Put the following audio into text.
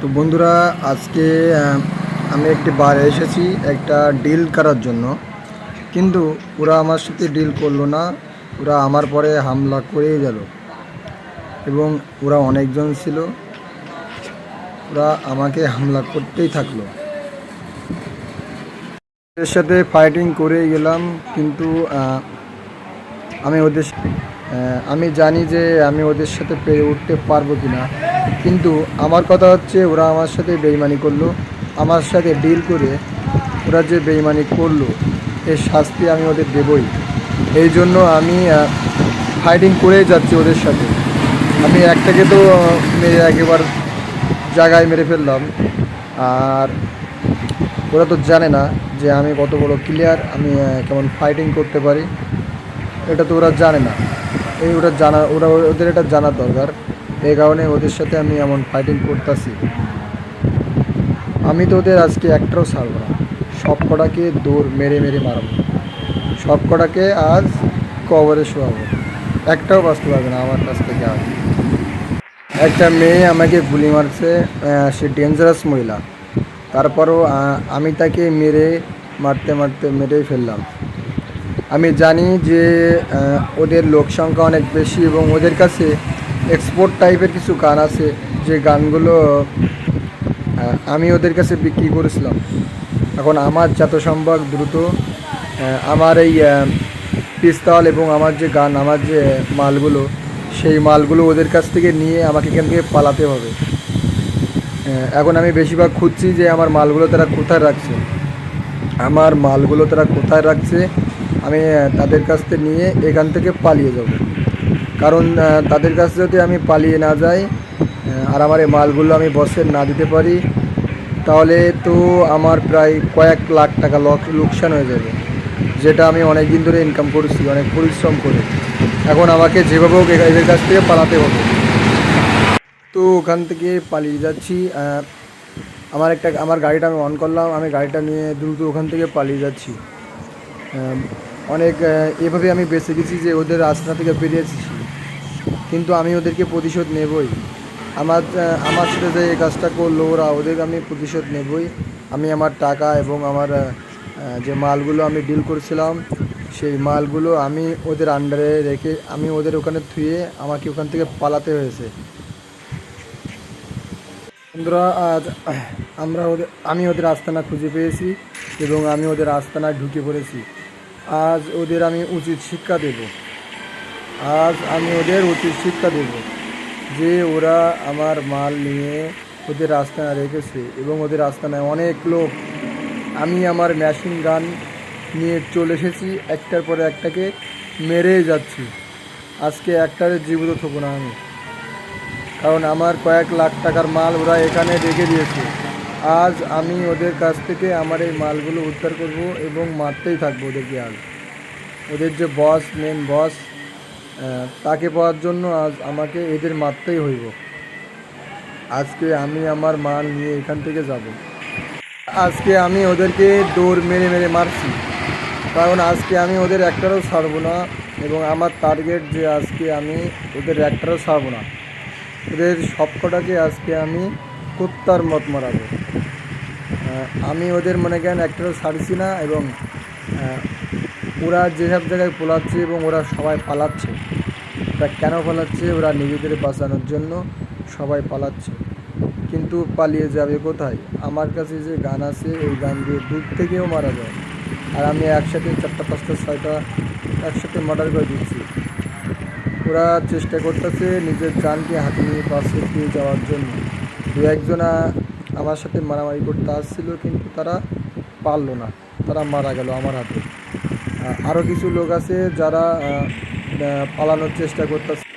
তো বন্ধুরা, আজকে আমি একটি বারে এসেছি একটা ডিল করার জন্য। কিন্তু ওরা আমার সাথে ডিল করল না, ওরা আমার পরে হামলা করেই গেল। এবং ওরা অনেকজন ছিল, ওরা আমাকে হামলা করতেই থাকল। ওদের সাথে ফাইটিং করেই গেলাম, কিন্তু আমি ওদের আমি জানি যে আমি ওদের সাথে পেরে উঠতে পারব কি না কিন্তু আমার কথা হচ্ছে ওরা আমার সাথে বেইমানি করল, আমার সাথে ডিল করে ওরা যে বেইমানি করল, এর শাস্তি আমি ওদের দেবই। এই জন্য আমি ফাইটিং করেই যাচ্ছি ওদের সাথে। আমি একটাকে তো মেরে একেবার জায়গায় মেরে ফেললাম। আর ওরা তো জানে না যে আমি কত বড় ক্লিয়ার আমি কেমন ফাইটিং করতে পারি। এটা তো ওরা জানে না। এই ওরা জানা, ওরা, ওদের এটা জানার দরকার। এই কারণে ওদের সাথে আমি এমন ফাইটিং করতেছি। আমি তো ওদের আজকে একটাও ছাড়ব না। সব কটাকে দৌড় মেরে মেরে মারবো। সব কটাকে আজ কবরে শোয়াবো। একটাও বাঁচতে পারবে না আমার কাছ থেকে আজ। একটা মেয়ে আমাকে গুলি মারছে সে ডেঞ্জারাস মহিলা। তারপরও আমি তাকে মেরে, মারতে মারতে মেরেই ফেললাম। আমি জানি যে ওদের লোক সংখ্যা অনেক বেশি এবং ওদের কাছে এক্সপোর্ট টাইপের কিছু গান আছে, যে গানগুলো আমি ওদের কাছে বিক্রি করেছিলাম। এখন আমার যত সম্ভব দ্রুত আমার এই পিস্তল এবং আমার যে গান, আমার যে মালগুলো, সেই মালগুলো ওদের কাছ থেকে নিয়ে আমাকে এখান থেকে পালাতে হবে। এখন আমি বেশিরভাগ খুঁজছি যে আমার মালগুলো তারা কোথায় রাখছে। আমার মালগুলো তারা কোথায় রাখছে, আমি তাদের কাছ থেকে নিয়ে এখান থেকে পালিয়ে যাব। কারণ তাদের কাছে যদি আমি পালিয়ে না যাই আর আমার এই মালগুলো আমি বসের না দিতে পারি, তাহলে তো আমার প্রায় কয়েক লাখ টাকা লক- লোকসান হয়ে যাবে, যেটা আমি অনেক দিন ধরে ইনকাম করেছি, অনেক পরিশ্রম করে। এখন আমাকে যেভাবে হোক এদের কাছ থেকে পালাতে হবে। তো ওখান থেকে পালিয়ে যাচ্ছি আমার একটা, আমার গাড়িটা আমি অন করলাম, আমি গাড়িটা নিয়ে দ্রুত ওখান থেকে পালিয়ে যাচ্ছি। অনেক এভাবে আমি বেঁচে গেছি যে ওদের রাস্তা থেকে বেরিয়েছি কিন্তু আমি ওদেরকে প্রতিশোধ নেবই। আমার আমার সাথে যে কাজটা করল ওরা, ওদের আমি প্রতিশোধ নেবই। আমি আমার টাকা এবং আমার যে মালগুলো আমি ডিল করেছিলাম, সেই মালগুলো আমি ওদের আন্ডারে রেখে, আমি ওদের ওখানে থুয়ে আমাকে ওখান থেকে পালাতে হয়েছে। বন্ধুরা আমরা ওদের, আমি ওদের আস্তানা খুঁজে পেয়েছি এবং আমি ওদের আস্তানায় ঢুকে পড়েছি। আজ ওদের আমি উচিত শিক্ষা দেব। আজ আমি ওদের উচিত শিক্ষা দেব যে ওরা আমার মাল নিয়ে ওদের আস্তানা রেখেছে এবং ওদের আস্তানায় অনেক লোক। আমি আমার মেশিন গান নিয়ে চলে এসেছি, একটার পরে একটাকে মেরে যাচ্ছি। আজকে একটারে জীবিত থাকব না আমি। কারণ আমার কয়েক লাখ টাকার মাল ওরা এখানে রেখে দিয়েছে। আজ আমি ওদের কাছ থেকে আমার এই মালগুলো উদ্ধার করব এবং মারতেই থাকব ওদেরকে আজ। ওদের যে বস মেন বস তাকে পাওয়ার জন্য আজ আমাকে এদের মারতেই হইব। আজকে আমি আমার মাল নিয়ে এখান থেকে যাব। আজকে আমি ওদেরকে দৌড় মেরে মেরে মারছি। কারণ আজকে আমি ওদের একটারও ছাড়বো না এবং আমার টার্গেট যে আজকে আমি ওদের একটারও ছাড়বো না। ওদের সবকটাকে আজকে আমি কুত্তার মত মারাবো। আমি ওদের মনে করেন একটাও ছাড়ছি না এবং ওরা যেসব জায়গায় পোলাচ্ছে এবং ওরা সবাই পালাচ্ছে। ওরা কেন পালাচ্ছে? ওরা নিজেদের বাঁচানোর জন্য সবাই পালাচ্ছে। কিন্তু পালিয়ে যাবে কোথায়? আমার কাছে যে গান আছে, ওই গান দিয়ে দূর থেকেও মারা যায়। আর আমি একসাথে চারটা, পাঁচটা, ছয়টা একসাথে মার্ডার করে দিচ্ছি। ওরা চেষ্টা করতেছে নিজের জানকে হাতে নিয়ে পাশে দিয়ে যাওয়ার জন্য। দু একজনা আমার সাথে মারামারি করতে আসছিল, কিন্তু তারা পারল না। তারা মারা গেল আমার হাতে। আরও কিছু লোক আছে যারা পালানোর চেষ্টা করতেছে।